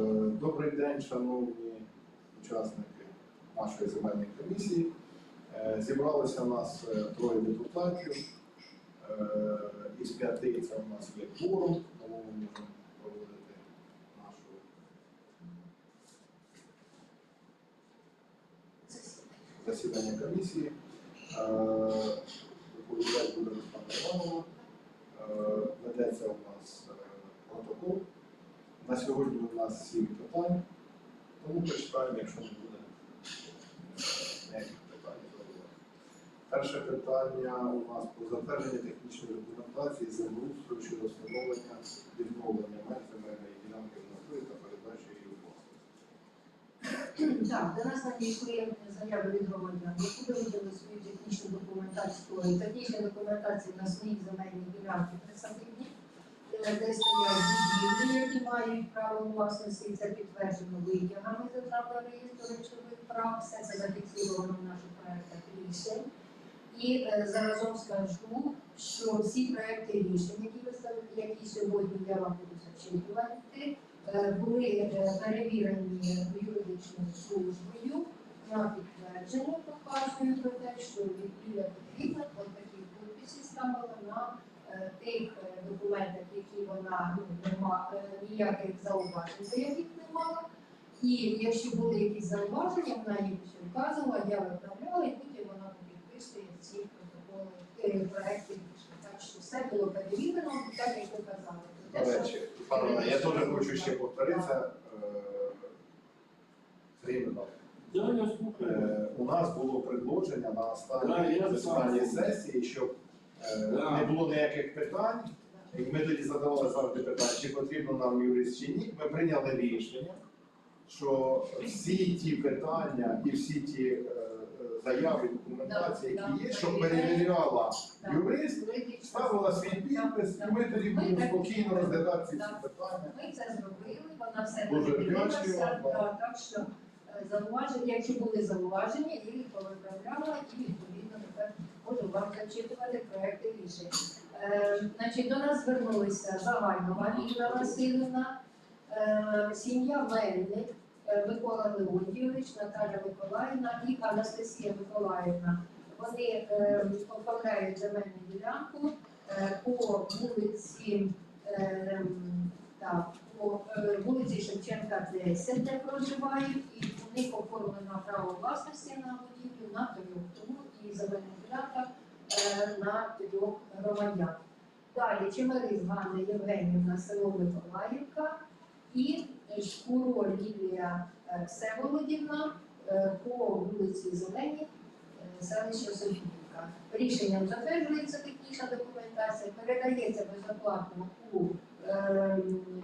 Добрий день, шановні учасники нашої земельної комісії. Е, Зібралося у нас е, троє депутатів. Е, Із п'яти це у нас є кворум, тому ми можемо проводити нашу засідання комісії. Доповідати буде Руслана Іванова. Ведеться у нас. На сьогодні у нас сім питань, тому почитаємо, якщо не буде ніяких питань. Перше питання у нас про затвердження технічної документації землеустрою щодо встановлення відновлення меж земельної ділянки в натурі та передачі її у власність. Так, до нас надійшли заяви від громадян, які виводили свою технічну документацію, технічну документацію на своїх земельних ділянках де стоять будівлі, які мають право власності, це підтверджено витягами з державного реєстру речових прав, все це зафіксовано в наших проектах рішень. І е, заразом скажу, що всі проекти рішень, які які сьогодні я вам буду зачитувати, е, були е, перевірені юридичною службою на підтвердження, показує про те, що Юлія Петрівна от такі підписи ставила на е, тих е, документах, які вона ну, нема е, ніяких зауважень, до яких не мала. І якщо були якісь зауваження, вона їх все вказувала, я виправляла, і потім вона підписує ці протоколи е, проекти рішень. Так що все було перевірено, так як ви казали. Пане, я теж хочу ще повторитися. Сергій Да, я. Е, У нас було предложення на останній сесії, щоб. Не було ніяких питань. І ми тоді задавали завжди питання, чи потрібно нам юрист чи ні. Ми прийняли рішення, що всі ті питання і всі ті е, заяви, документації, які є, щоб перевіряла юрист, ставила свій підпис, і ми тоді будемо спокійно розглядати ці питання. Ми це зробили, вона все да, так що е, зауваження, якщо були зауваження, я їх повиправляла і відповідно можу вам зачитувати проекти рішень. Е, до нас звернулися Загальнова Інна Васильівна, е, сім'я Мельник, е, Микола Леонтійович, Наталя Миколаївна і Анастасія Миколаївна. Вони е, оформляють земельну ділянку е, по вулиці е, так, по е, вулиці Шевченка 10, де проживають, і у них оформлено право власності на будівлю на трьох, тому земельна ділянка е, на трьох громадян. Далі Чемерис Ганна Євгенівна, село Миколаївка і е, Шкуро Лілія е, Всеволодівна е, по вулиці Зелені, е, селище Софіївка. Рішенням затверджується технічна документація, передається безоплатно у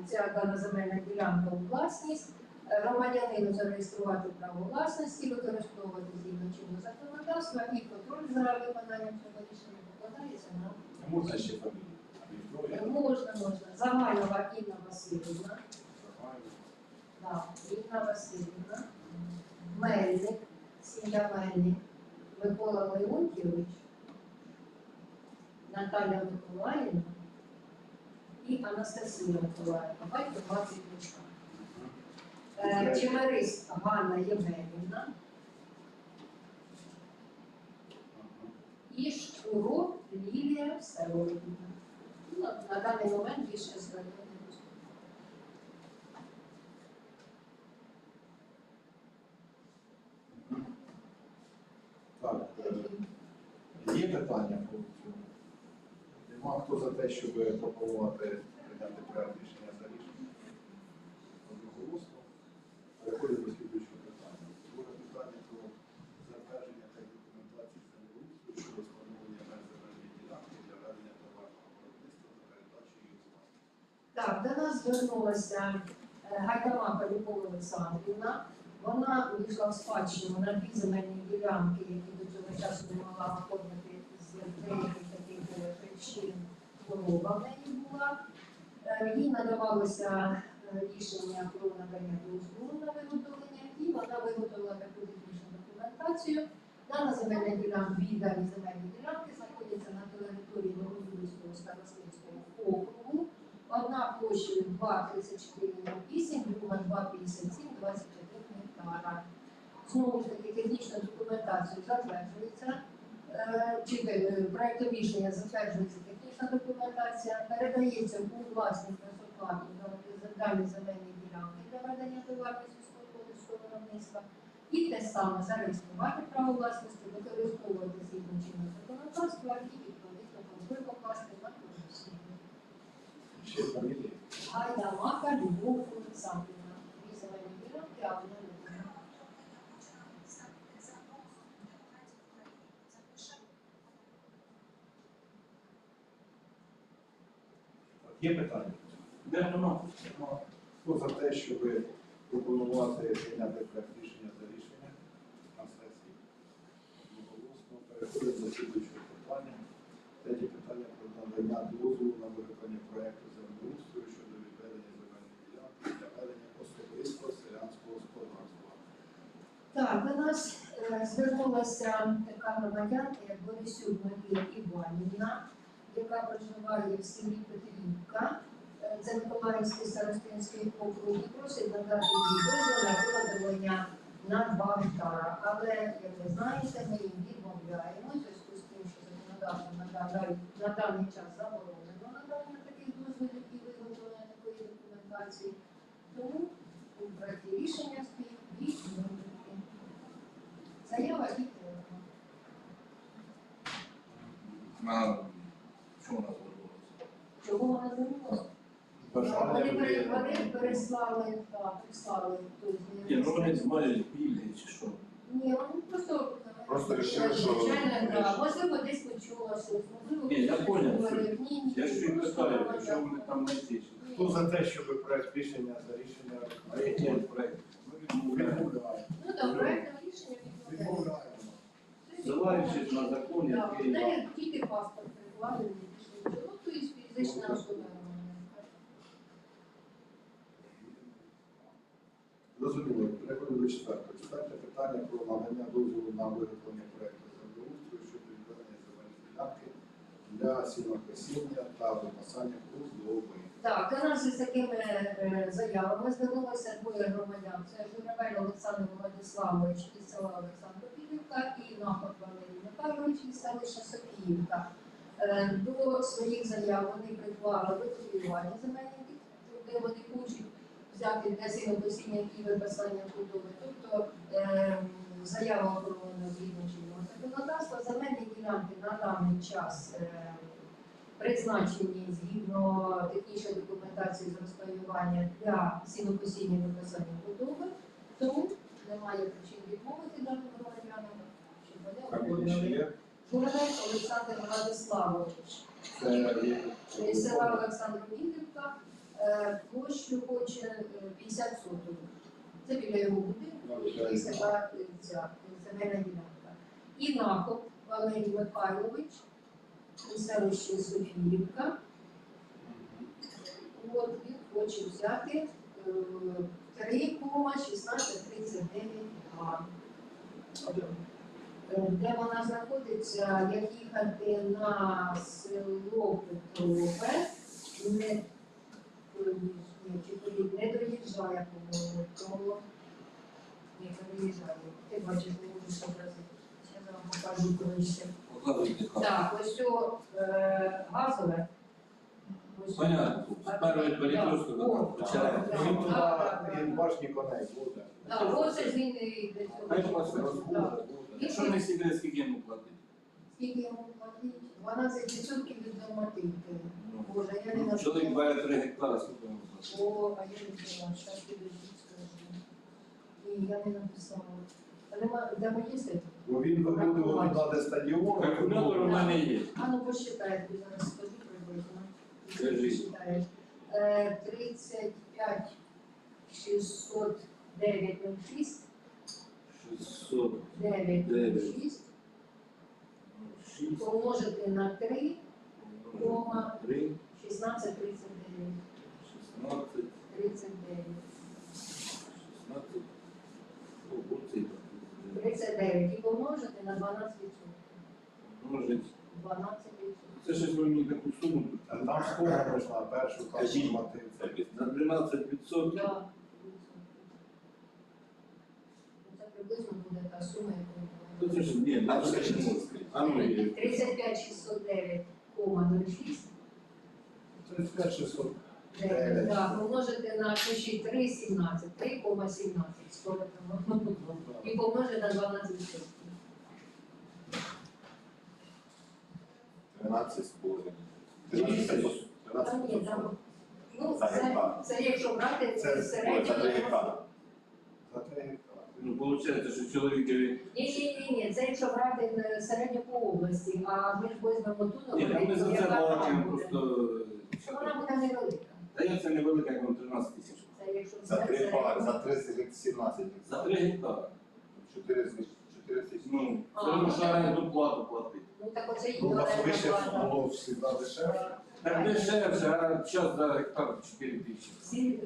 ця дана земельна ділянка у власність, е, громадянину зареєструвати право власності, використовувати згідно чинного законодавства і контроль за виконанням цього рішення покладається на Можна ще фамілію? Можна, можна. Загальнова Інна Васильівна, да, Інна Васильівна, Мельник, сім'я Мельник, Микола Леонтьєвич, Наталя Миколаївна і Анастасія Миколаївна. Батько 20 років. Е, Ганна Євгенівна і Шкуро Лілія Всеволодівна. Ну, На даний момент більше не. Так, е, є питання по цьому? Нема хто за те, щоб пропонувати прийняти проект рішення за рішення? Одноголосно. Переходимо до слідуючого питання. Друге питання про затвердження та документації землеустрою щодо встановлення меж земельної ділянки для ведення товарного виробництва та передачі її у. Так, до нас звернулася е, Гайдамака Любов Олександрівна. Вона вийшла в спадщину на дві земельні ділянки, які до цього часу не могла оформити з деяких таких причин хвороба в неї була. Е, Їй надавалося рішення про надання дозволу на виготовлення, і вона виготовила таку технічну документацію. Дана земельна ділянка, дві дані земельні ділянки знаходяться на території Новозубицького старостинського округу. Одна площею 2,3408, друга 2,57, 21 гектара. Знову ж таки, технічна документація затверджується, е, чи е, проектом рішення затверджується технічна документація, передається у власність безоплатно за дані земельні ділянки для ведення товарної сільськогосподарського виробництва. І те саме зареєструвати право власності, використовувати згідно чинного законодавства і відповідно контроль покласти на комісію. Ще фамілії. Гайдамака Любов Олександрівна. Дві земельні ділянки, а одна людина. Є питання? Де нема? Хто за те, щоб пропонувати прийняти проект рішення за рішення на сесії? Одноголосно переходимо до слідуючого питання. Третє питання про надання дозволу на виконання проекту землеустрою щодо відведення земельних ділянок для ведення особистого селянського господарства. Так, до нас е, звернулася така громадянка, як Борисюк Марія Іванівна, яка проживає в селі Петрівка, е, це Миколаївський старостинський округ, і просить надати їй дозвіл на виготовлення на 2 гектара. Але, як ви знаєте, ми їм відмовляємо, зв'язку з тим, що законодавство на даний, час заборонено надання таких дозволів і виготовлення такої документації. Тому у проєкті рішення стоїть відмовити. Заява і телефон. Що у нас? Чого вона звернулася? Бажання Вони, переслали, так, прислали тобто, Ні, ну вони мають пільги чи що. Ні, вони просто Просто рішили, що- звичайно, да. Можливо, десь почула щось, можливо, Ні, я поняв, говорив. Ні, ні, Я ж просто питаю, вона що вони там знайти. Хто за те, щоб проект рішення за рішення А який проект? відмовляємо? Ну, так, проектом рішення відмовляється. Відмовляємо. Ссилаючись на закон, Так, який в неї тільки паспорт прикладений, більше нічого. Ну, то є фізична особа. Зрозуміло, переходимо до четвертого. Четверте питання про надання дозволу на виготовлення проекту землеустрою щодо відведення земельної ділянки для сінокосіння та випасання кузлови. Так, до нас із такими е, заявами звернулося двоє громадян. Це Журавель Олександр Владиславович із села Олександропілівка і Наход Валерій Михайлович із селища Софіївка. Е, До своїх заяв вони приклали викопіювання земельних де вони хочуть взяти для сінокосіння і випасання худоби. Тобто е, заява оформлена згідно чинного законодавства. Земельні ділянки на даний час е, призначені згідно технічної документації з розпаювання для сінокосіння і виписання худоби, тому немає причин відмовити даним громадянам, щоб вони Журавель Олександр Владиславович, із села Олександр Міндівка, е, площу хоче е, 50 соток. Це біля його будинку, і села е, ця е, земельна ділянка. І Накоп Валерій Михайлович, у селищі Софіївка. От він хоче взяти е, 3,1639 га. Е, Де вона знаходиться, як їхати на село Петрове, не, ні, не доїжджає, по-моєму, то не доїжджає. Ти бачиш, не можеш зобразити. Ще я вам покажу коротше. Так, ось цього е, газове. Ось. Понятно. З першої перекрестку О, до башні коней буде. Так, ось він і Якщо не сідає, скільки йому платить? Скільки йому платить? 12% від нормативки. Ну, Боже, я не ну, Чоловік написала. бере 3 гектари, скільки йому платить? О, а я не взяла, зараз підождіть, скажу. Ні, я не написала. А нема, де сити? Бо він туди, де стадіон. Калькулятор у мене є. А ну посчитай, тобі зараз скажу приблизно. Е, 35 609 06 600, 9 06 6, помножити на 3 кома 3, 16 39. 16, 39. 16, о, оцей, 39 і помножити на 12%. множить 12 Це щось ви мені таку суму. А Там школа пройшла першу там Кажіть. На 12 відсотків. Да. Це приблизно буде та сума, яку ж ні, ще не. А ну і 35 609,06. 35 600. Дев'ять, да, помножити на кущі 3,17, 3,17 скоро. І помножити на 12 відсотків. 13 з половиною. 13 Та ні, там, ну, За це, гектар. це якщо брати Це- середньо. це 3 гектари. За 3 гектари. Ну, виходить, що чоловікові. Ні, ні, ні, ні, це якщо брати е, середньо по області, а ми ж візьмемо ту Ні, там ми за це балакаємо просто. Що Вона буде невелика. Та я це невелика, як вам 13 тисяч. Це якщо За 3 взяти гектари, середньо. за 30 За 17 3 гектари. 4 4 тисячі. Ну, А, одно ну, так. оренду плату платити. Ну так оце і Ну, у нас орендна вище плата. було завжди дешевше. Так дешевше, а час за гектар 4 тисячі.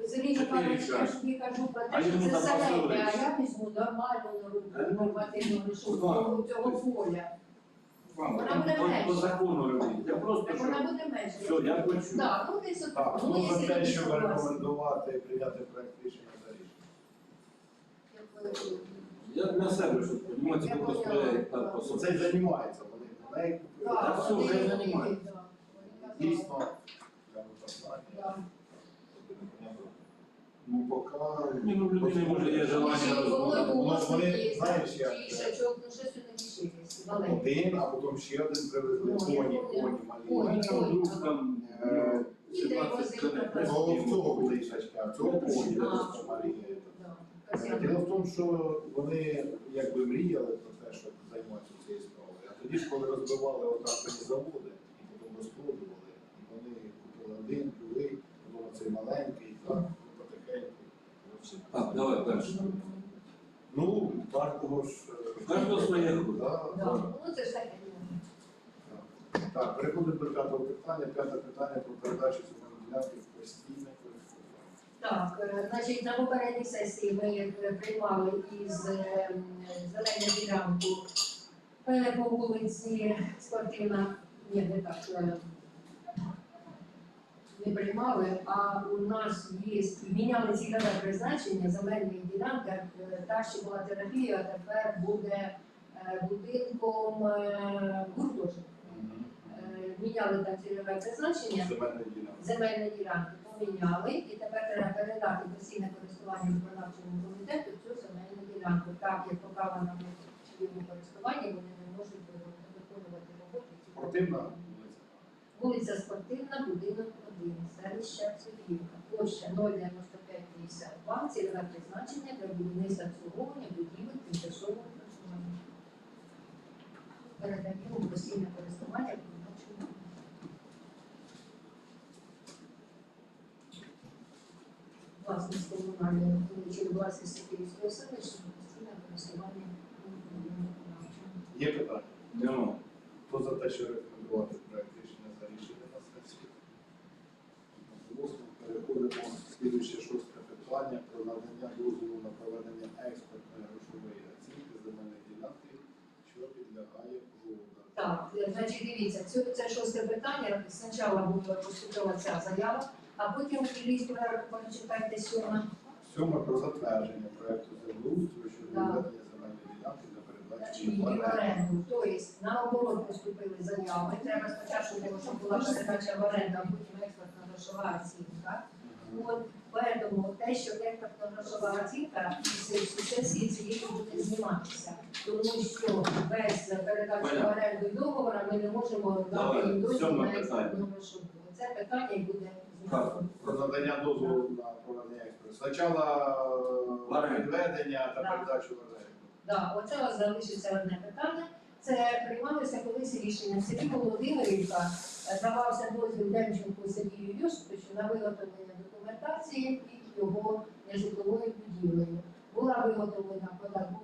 Сергій Чотири я ж тобі кажу про А те, що йому це там середня, а я візьму нормальну А ну, нормативну грошову цього тобто- поля. Вона буде по- менше. закону робити. Я просто Так що. вона буде менше. Все, я почув. Так, ну от, Так, ну, за те, щоб рекомендувати прийняти проект рішення за рішення? Я для себе, щоб розуміти, Я по Оце собі. й займається, вони. Так, все, вони- вони Дійсно, для використання. Ну, поки... Ні, ну в людини може є желання розмовляти. вони, знаєш, як- ну. Один, а потім ще один привезли, Ну, коні, коні У малі. мене друг там Е, ну, 17 коней. без Ну, в цього буде їжачка, а в цього коні, Е. Діло в тому, що вони якби мріяли про те, щоб займатися цією справою. А тоді ж, коли розбивали отак заводи, і потім купили один, другий, потім цей маленький, і так, потихеньку. Так, давай далі. Ну, кожного ж. е, Кожного своє. Ну це ж таке. Так, переходимо до п'ятого питання. П'яте питання про передачу земельної ділянки в постійне користування. Так, е, значить, на попередній сесії ми е, приймали із е, м, зелену ділянку е, по вулиці спортивна, ні, не так, е, не приймали, а у нас є, міняли цільове призначення земельної ділянки, е, та, що була терапія, тепер буде е, будинком е, гуртожитку. Міняли там цільове призначення, земельні ділянки поміняли, і тепер треба передати постійне користування виконавчому комітету цю земельну ділянку. Так як поки вона в цивільному користуванні, вони не можуть виконувати роботи. Спортивна вулиця. Вулиця Спортивна, будинок 1, селище Софіївка, площа 09552, цільове призначення для будівництва обслуговування будівель тимчасового проживання. Передаємо у постійне користування виконавчому власність комунальної чи власність Київського селища постійне користування виконавчим. Є питання? Нема. Хто за те, що рекомендувати проект рішення за рішення на сесії? Голосно переходимо в слідуюче шосте питання про надання дозволу на проведення експертної грошової оцінки земельної ділянки, що підлягає жовта. Так, е, значить, дивіться, це, це шосте питання. Спочатку була поступила ця заява, а потім ліст почитайте сьоме. Сьоме про затвердження проекту землеустрою щодо Да. відведення земельної ділянки для передачі Значить, її в оренду. оренду. Тобто наоборот поступили заяви. Треба спочатку, щоб була передача в оренду, а потім експертна грошова оцінка. Поэтому те, що експертна грошова оцінка з сесії цієї буде зніматися, тому що без передачі в оренду договора ми не можемо дати їм дозвіл на питання. експертну грошову. Це питання і буде Так. Про надання дозволу на проведення експерту. Спочатку відведення та передачу в оренду. Да, оце у вас залишиться одне питання. Це приймалося колись рішення. В селі Володимирівка е, давався дозвіл Демченку Сергію Йосиповичу на виготовлення документації його нежитловою будівлею. Була виготовлена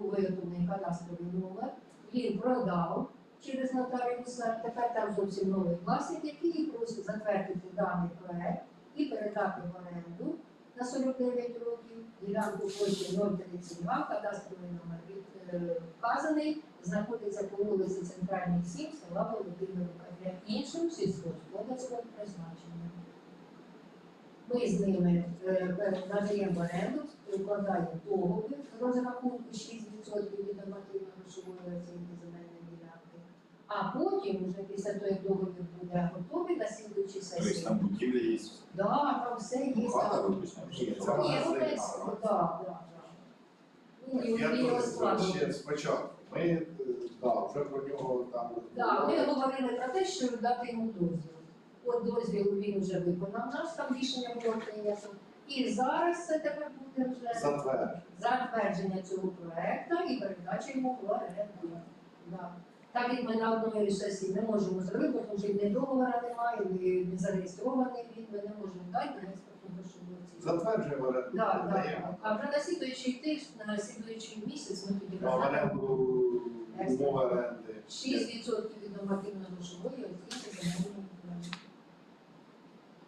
був виготовлений кадастровий номер, він продав через нотаріуса. Тепер там зовсім новий власник, який просить затвердити даний проект і передати в оренду на 49 років, ділянку площі 032, кадастровий номер від- вказаний знаходиться по вулиці Центральній 7 села Володимирівка для іншим сільськогосподарського призначення. Ми з ними е, надаємо в оренду, укладаємо договір розрахунку 6% від нормативно-грошової оцінки земельної ділянки. А потім, вже після того, як договір буде готовий на слідуючій Тобто там будівля є. да, там все є. Хата. Ні, Ні, ну да, да, да. Ну, і Я і його теж ще спочатку. Ми е, да, вже про нього там Так, ми говорили про те, що дати йому дозвіл. От дозвіл він вже виконав наш, там рішення було прийнято. І зараз це тепер буде вже затвердження. затвердження цього проекту і передача йому в оренду. Да. Так як ми на одній сесії не можемо зробити, тому що ні договора немає, ні, не зареєстрований він, ми не можемо дати на експортну грошову оцінку. Затверджуємо оренду. Да, да, да. А вже на слідуючий тиждень, на слідуючий місяць ми тоді а оренду умови оренди. 6% від нормативно-грошової оцінки земельної ділянки.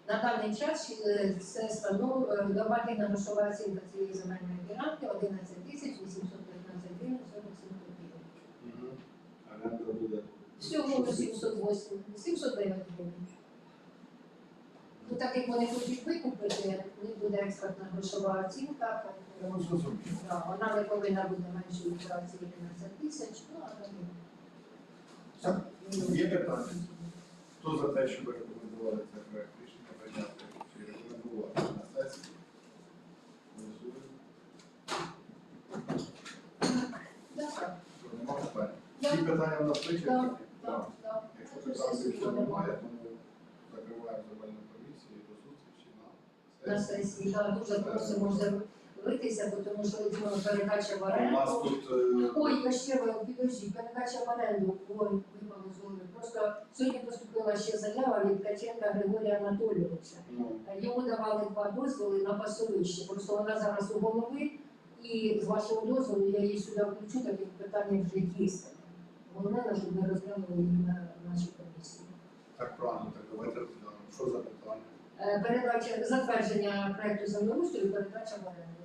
На даний час е, це становить нормативна грошова оцінка цієї земельної ділянки 11 тисяч 815 гривень 47 копійок. Мгм. Оренда буде. Всього 708, 709 гривень. Ну, так як вони хочуть викупити, у них буде експертна грошова оцінка, Ну, тому да, вона не повинна бути менше від оцінки 11 тисяч, ну, а там Так, Є питання? Хто за те, щоб рекомендували цей проект рішення прийняти чи рекомендувати на сесії? Голосуємо. Да, Що, Нема питань? Да. Всі питання у нас вичерпані? да, Так. Якщо питань більше немає, тому закриваємо земельну комісію і до зустрічі на на сесії. сесії. Да, дуже просимо з'явитися, бо тому що видимо, передача в У нас оренду. тут е, Ой, я ще підожди, передача в оренду. Ой, випало з голови. Просто сьогодні поступила ще заява від Ткаченка Григорія Анатолійовича. ну, Йому давали два дозволи на пасовище. Просто вона зараз у голови, і з вашого дозволу я її сюди включу, так як питання вже дійсне. Головне, щоб ми розглянули її на нашій комісії. так правильно, так давайте розглянемо. Що за питання? Е, Передача затвердження проекту землеустрою, передача в оренду.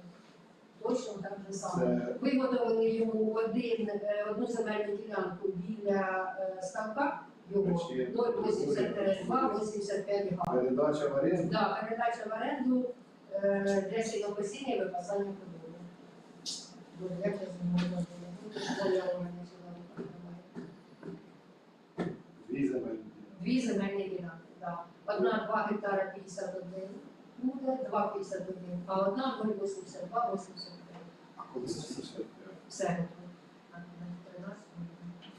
Точно так же саме. Це Виготовили йому один, е, одну земельну ділянку біля е, ставка його Чи- 0,82-85 га. передача в оренду. Да, передача в оренду е, для сінокосіння і випасання подолу. Боже, як я зможу Тут заява у мене сюди немає. Дві земельні. Дві земельні ділянки, так. Одна 2 гектара 51 буде, 2,51, а одна 0,82, 85. А коли це все? Все готово. На 13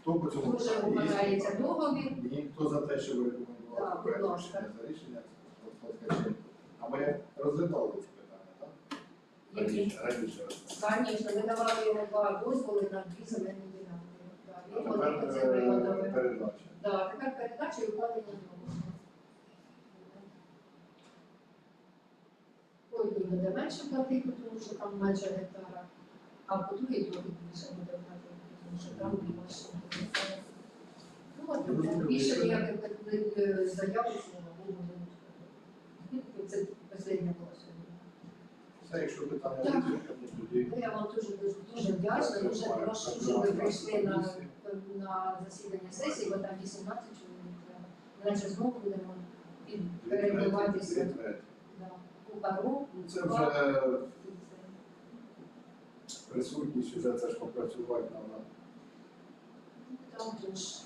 Хто по цьому Дуже питання? договір. Ні, хто за те, щоб рекомендувати Так, проект ласка. рішення за рішення Ткаченко? А ми розглядали це питання, так? Які? Раніше, раніше розглядали. Звісно, ми давали йому два дозволи на дві земельні ділянки. Так, А Він тепер е, передача. Да, тепер передача і укладення договору. Ой, тут буде менше платити, тому що там менше гектара, а по другій трохи більше буде платити, тому що там більше. Ну, от більше ніяких е, заяв не було. Це останнє було. Все, якщо питання Ну, Я вам дуже дуже дуже вдячна. Дуже прошу, щоб ви прийшли на, на засідання сесії, бо там 18 чоловік треба. Наче знову будемо перебуватися у пару. Це вже присутність, вже це ж попрацювати нам. Там теж.